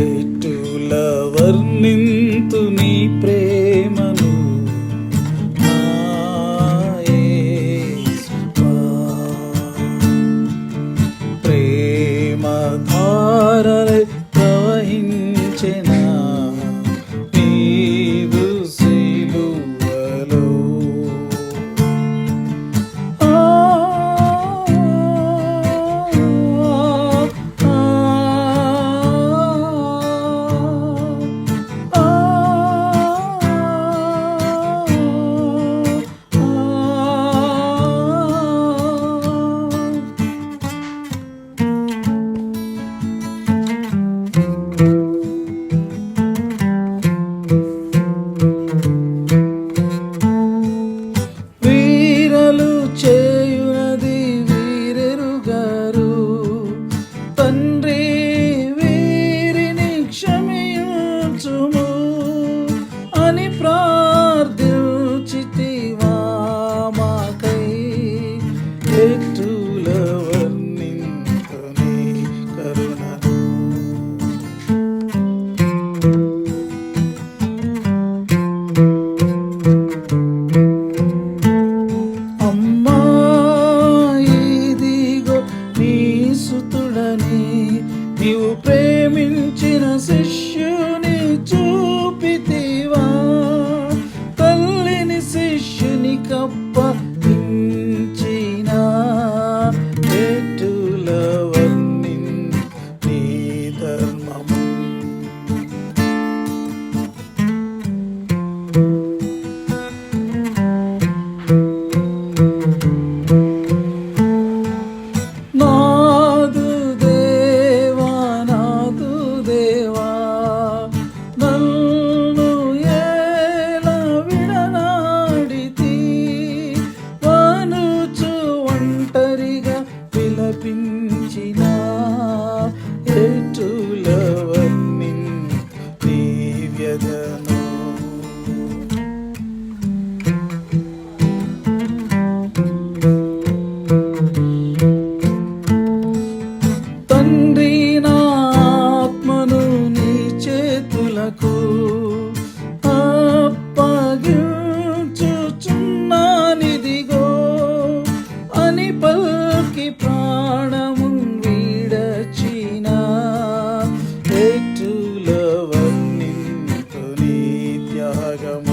చెట్టుల వర్ణింతు నీ ప్రేమను ప్రేమ ధారలే ప్రవహించ నీవు ప్రేమించిన శిష్యుని చూపితివా? తల్లిని శిష్యు 记得。like I'm